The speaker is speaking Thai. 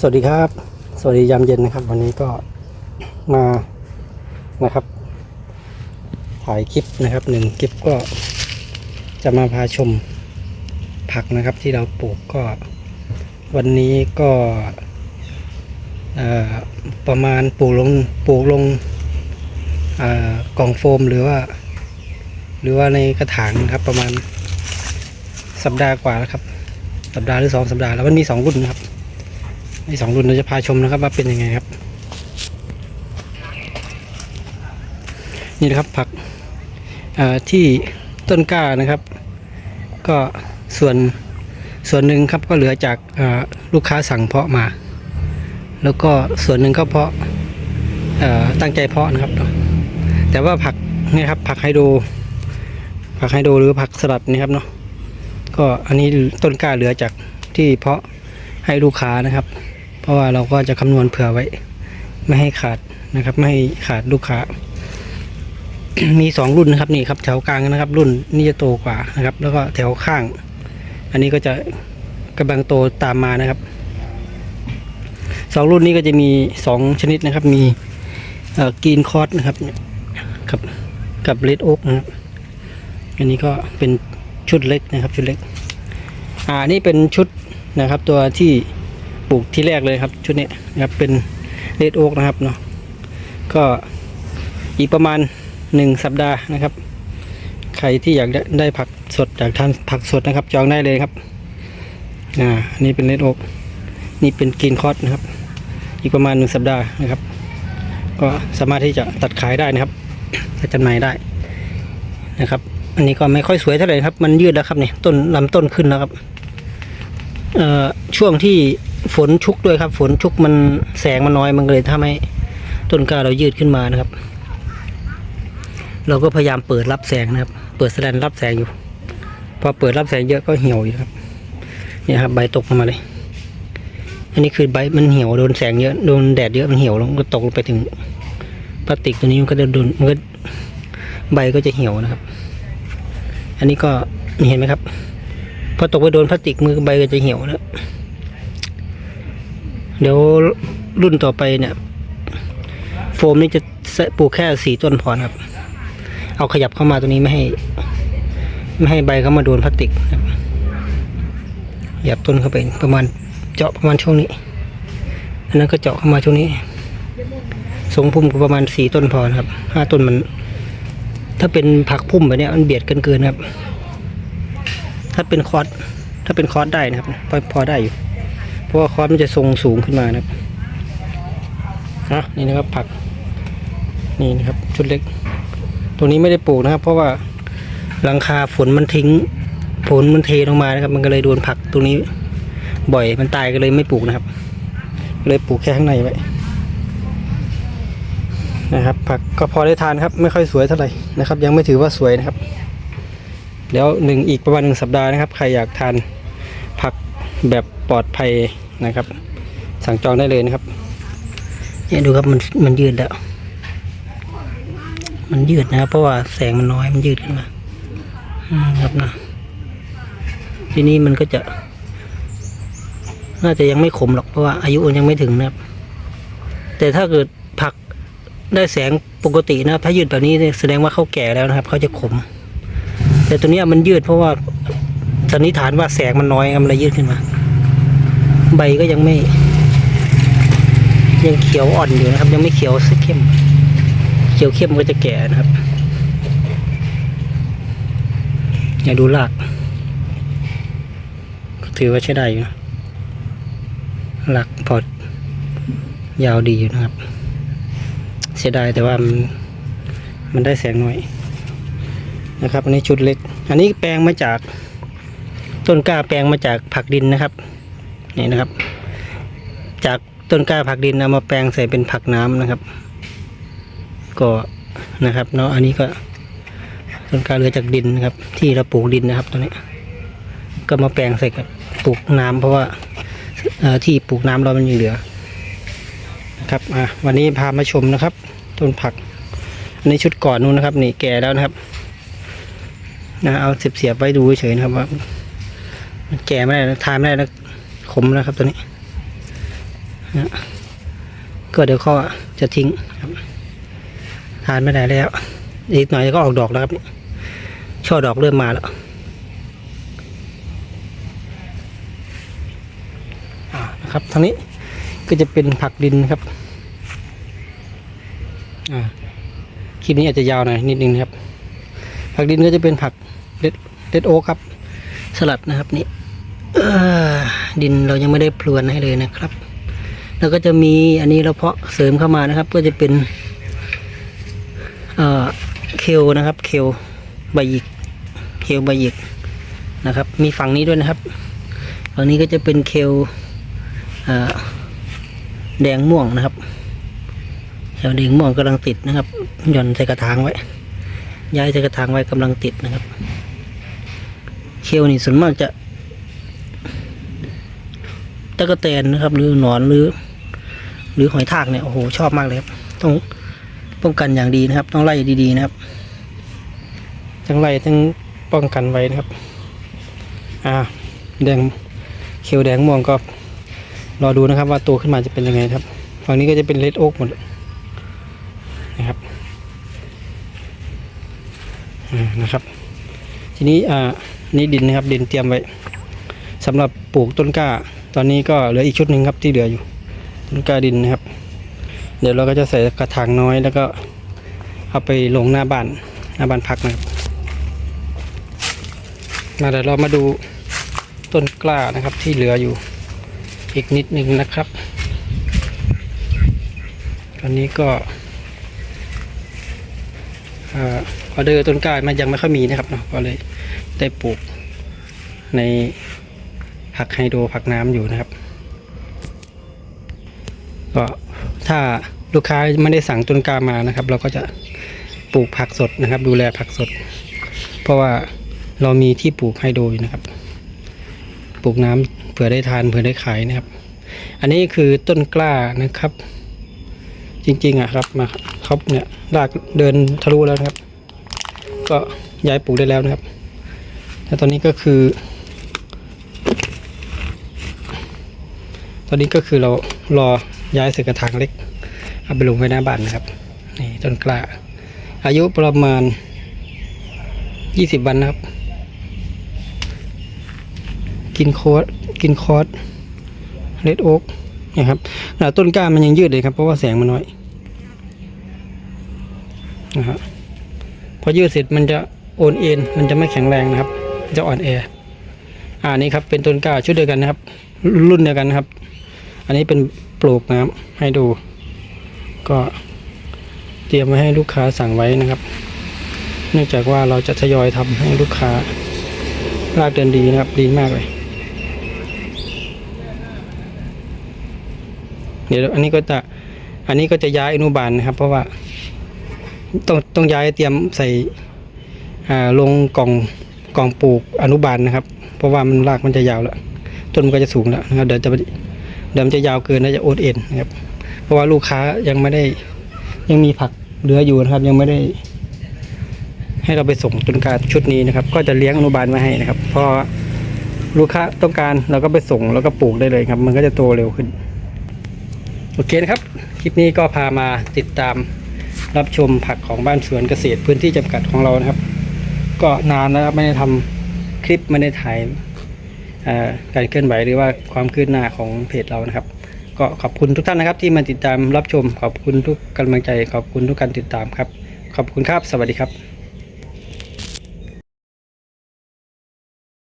สวัสดีครับ สวัสดียามเย็นนะครับ วันนี้ก็มานะครับ ถ่ายคลิปนะครับหนึ่งคลิปก็จะมาพาชมผักนะครับที่เราปลูกก็ วันนี้ก็ประมาณปลูกลงปลูกลงกล่องโฟมหรือว่า หรือว่าในกระถางครับประมาณสัปดาห์กว่าแล้วครับ สัปดาห์หรือสองสัปดาห์แล้วมันมีสองรุ่นนะครับ ในสองรุ่นเราจะพาชมนะครับว่าเป็นยังไงครับ นี่นะครับผักที่ต้นกล้านะครับ ก็ส่วนส่วนหนึ่งครับก็เหลือจากลูกค้าสั่งเพาะมา แล้วก็ส่วนหนึ่งก็เพาะตั้งใจเพาะนะครับ แต่ว่าผักนี่ครับผักไฮโดรผักไฮโดรหรือผักสลัดนี่ครับเนาะก็อันนี้ต้นกล้าเหลือจากที่เพาะให้ลูกค้านะครับ เพราะว่าเราก็จะคำนวณเผื่อไว้ ไม่ให้ขาดนะครับ ไม่ให้ขาดลูกค้า มีสองรุ่นนะครับนี่ครับ แถวกลางนะครับ รุ่นนี่จะโตกว่านะครับ แล้วก็แถวข้าง อันนี้ก็จะกำลังโตตามมานะครับสองรุ่นนี้ก็จะมีสองชนิดนะครับ มีกรีนคอร์สนะครับกับกับเลดโอ๊กนะครับอันนี้ก็เป็นชุดเล็กนะครับ ชุดเล็ก อ่านี่เป็นชุดนะครับ ตัวที่ ลูกที่แรกเลยครับ ชุดนี้นะครับเป็นเลดโอ๊กนะครับเนาะก็อีกประมาณหนึ่งสัปดาห์นะครับ ใครที่อยากได้ไดผักสดอยากทานผักสดนะครับจองได้เลยครับอ่านนี้เป็นเลดโอ๊กนี่เป็นกรีนคอร์สนะครับ อีกประมาณหนึ่งสัปดาห์นะครับ ก็สามารถที่จะตัดขายได้นะครับจะจำหน่ายได้นะครับ อันนี้ก็ไม่ค่อยสวยเท่าไหร่ครับ มันยืดแล้วครับเนี่ยต้นลำต้นขึ้นแล้วครับช่วงที่ ฝนชุกด้วยครับ ฝนชุกมันแสงมันน้อยมันก็เลยทำให้ต้นกล้าเรายืดขึ้นมานะครับ เราก็พยายามเปิดรับแสงนะครับ เปิดแสดงรับแสงอยู่ พอเปิดรับแสงเยอะก็เหี่ยวอยู่ครับเนี่ยครับใบตกลงมาเลย อันนี้คือใบมันเหี่ยวโดนแสงเยอะโดนแดดเยอะมันเหี่ยวลงก็ตกลงไปถึงพลาสติกตัวนี้มันก็จะโดนมันก็ใบก็จะเหี่ยวนะครับ อันนี้ก็เห็นไหมครับ พอตกไปโดนพลาสติกมือใบก็จะเหี่ยวแล้ว เดี๋ยวรุ่นต่อไปเนี่ย โฟมนี่จะปลูกแค่สี่ต้นพอครับ เอาขยับเข้ามาตรงนี้ไม่ให้ ไม่ให้ใบเข้ามาโดนพลาสติกครับขยับต้นเข้าไปประมาณเจาะประมาณช่วงนี้ อันนั้นก็เจาะเข้ามาช่วงนี้ทรงพุ่มก็ประมาณสี่ต้นพอครับห้าต้นมัน ถ้าเป็นผักพุ่มแบบนี้มันเบียดกันเกินครับ ถ้าเป็นคอร์สถ้าเป็นคอร์สได้นะครับพอพอได้อยู่ ราะว่าคอนมันจะทรงสูงขึ้นมานะครับอะนี่นะครับผักนี่นะครับชุดเล็ก ตรงนี้ไม่ได้ปลูกนะครับ เพราะว่าหลังคาฝนมันทิ้งฝนมันเทลงมานะครับ มันก็เลยโดนผักตรงนี้บ่อยมันตายก็เลยไม่ปลูกนะครับ เลยปลูกแค่ข้างในไว้นะครับ ผักก็พอได้ทานครับ ไม่ค่อยสวยเท่าไหร่นะครับ ยังไม่ถือว่าสวยนะครับ เดี๋ยวหนึ่งอีกประมาณหนึ่งสัปดาห์นะครับ ใครอยากทานผักแบบปลอดภัย นะครับ สั่งจองได้เลยนะครับเนี่ยดูครับมันมันยืดแล้ว มันยืดนะครับเพราะว่าแสงมันน้อยมันยืดขึ้นมาอครับนะทีนี้มันก็จะ น่าจะยังไม่ขมหรอกเพราะว่าอายุมันยังไม่ถึงนะครับ แต่ถ้าเกิดผักได้แสงปกตินะถ้ายืดแบบนี้แสดงว่าเขาแก่แล้วนะครับเขาจะขม แต่ตัวนี้มันยืดเพราะว่าสันนิษฐานว่าแสงมันน้อยมันเลยยืดขึ้นมา ใบก็ยังไม่ ยังเขียวอ่อนอยู่นะครับ ยังไม่เขียวเข้ม เขียวเข้มก็จะแก่นะครับ อย่าดูรากถือว่าใช้ได้อยู่นะรากพอดยาวดีอยู่นะครับ เสียดายแต่ว่ามันมันได้แสงน้อยนะครับ อันนี้ชุดเล็ก อันนี้แปลงมาจากต้นกล้าแปลงมาจากผักดินนะครับ นี่นะครับ จากต้นกล้าผักดินเอามาแปลงใส่เป็นผักน้ำนะครับ ก็นะครับเนาะอันนี้ก็ต้นกล้าเหลือจากดินนะครับ ที่เราปลูกดินนะครับตัวนี้ ก็มาแปลงใส่กับปลูกน้ำเพราะว่าที่ปลูกน้ำเรามันยังเหลือนะครับอะวันนี้พามาชมนะครับ ต้นผักอันนชุดก่อนนู้นนะครับ นี่แก่แล้วนะครับนะเอาเสียบเสียบๆไว้ดูเฉยนะครับว่ามันแก่ไม่ได้ทานไม่ได้นะ ขมแล้วครับตัวนี้นะก็เดี๋ยวเขาจะทิ้งครับ ทานไม่ได้แล้ว อีกหน่อยก็ออกดอกแล้วครับ ช่อดอกเริ่มมาแล้วนะครับทางนี้ก็จะเป็นผักดินครับคลิปนี้อาจจะยาวหน่อยนิดนึงนะครับ ผักดินก็จะเป็นผักเด็ดเด็ดโอ๊กครับ สลัดนะครับนี่ ดินเรายังไม่ได้พรวนให้เลยนะครับ แล้วก็จะมีอันนี้เราเพาะเสริมเข้ามานะครับ ก็จะเป็นเเคลนะครับ เคลใบหยิก เคลใบหยิกนะครับ มีฝั่งนี้ด้วยนะครับฝั่งนี้ก็จะเป็นเคลแดงม่วงนะครับแถวแดงม่วงกำลังติดนะครับหย่อนใส่กระถางไว้ ย้ายใส่กระถางไว้กำลังติดนะครับ เคลนี่ส่วนมากจะ ตะกะแตนนะครับ หรือหนอนหรือ หรือหอยทากเนี่ยโอ้โหชอบมากเลยครับต้องป้องกันอย่างดีนะครับ ต้องไล่ดีๆนะครับทั้งไล่ทั้งป้องกันไว้นะครับ อ่าแดงเขียวแดงม่วงก็รอดูนะครับ ว่าโตขึ้นมาจะเป็นยังไงครับฝั่งนี้ก็จะเป็นเลดโอ๊กหมดนะครับอ่านะครับ ทีนี้อ่านี่ดินนะครับ ดินเตรียมไว้สำหรับปลูกต้นกล้า ตอนนี้ก็เหลืออีกชุดหนึ่งครับที่เหลืออยู่ต้นกลาดินนะครับ เดี๋ยวเราก็จะใส่กระถางน้อยแล้วก็เอาไปลงหน้าบ้านหน้าบ้านพักนะครับมาเดี๋ยวเรามาดูต้นกล้านะครับที่เหลืออยู่อีกนิดนึงนะครับ ตอนนี้ก็เออออเดอร์ต้นกล้ามันยังไม่ค่อยมีนะครับเนาะก็เลยได้ปลูกใน ผักไฮโดรผักน้ำอยู่นะครับ ก็ถ้าลูกค้าไม่ได้สั่งต้นกล้ามานะครับ เราก็จะปลูกผักสดนะครับ ดูแลผักสด เพราะว่าเรามีที่ปลูกไฮโดรอยู่นะครับ ปลูกน้ำเผื่อได้ทานเผื่อได้ขายนะครับ อันนี้คือต้นกล้านะครับ จริงๆอะครับมาครับเนี่ยรากเดินทะลุแล้วนะครับ ก็ย้ายปลูกได้แล้วนะครับแล้วตอนนี้ก็คือ ตอนนี้ก็คือเรารอย้ายใส่กระถางเล็ก เอาไปลงไว้หน้าบ้านนะครับนี่ต้นกล้า อายุประมาณยี่สิบวันนะครับ กินโคสกินคอสเลดโอ๊กนะครับแต่ต้นกล้ามันยังยืดเลยครับเพราะว่าแสงมันน้อยนะครับพอยืดเสร็จมันจะโอนเอ็นมันจะไม่แข็งแรงนะครับ จะอ่อนแออ่านี่ครับเป็นต้นกล้าชุดเดียวกันนะครับ รุ่นเดียวกันนะครับ อันนี้เป็นปลูกน้ำให้ดู ก็เตรียมไว้ให้ลูกค้าสั่งไว้นะครับ เนื่องจากว่าเราจะทยอยทำให้ลูกค้ารากเดินดีนะครับ ดีมากเลย เดี๋ยวอันนี้ก็จะอันนี้ก็จะย้ายอนุบาลนะครับ เพราะว่าต้องต้องย้ายเตรียมใส่ลงกล่องกล่องปลูกอนุบาลนะครับ เพราะว่ามันรากมันจะยาวแล้วต้นมันก็จะสูงแล้วนะครับเดี๋ยวจะ เดี๋ยวมันจะยาวเกินน่าจะโอดเอ็นนะครับ เพราะว่าลูกค้ายังไม่ได้ยังมีผักเหลืออยู่นะครับ ยังไม่ได้ ให้เราไปส่งต้นกล้าชุดนี้นะครับ ก็จะเลี้ยงอนุบาลมาให้นะครับพอลูกค้าต้องการเราก็ไปส่งแล้วก็ปลูกได้เลยครับ มันก็จะโตเร็วขึ้นโอเคนะครับ คลิปนี้ก็พามาติดตามรับชมผักของบ้านสวนเกษตรพื้นที่จำกัดของเรานะครับ ก็นานแล้วครับไม่ได้ทำคลิปไม่ได้ถ่าย การเคลื่อนไหวหรือว่าความคืบหน้าของเพจเรานะครับ ก็ขอบคุณทุกท่านนะครับ ที่มาติดตามรับชม ขอบคุณทุกกำลังใจ ขอบคุณทุกการติดตามครับ ขอบคุณครับ สวัสดีครับ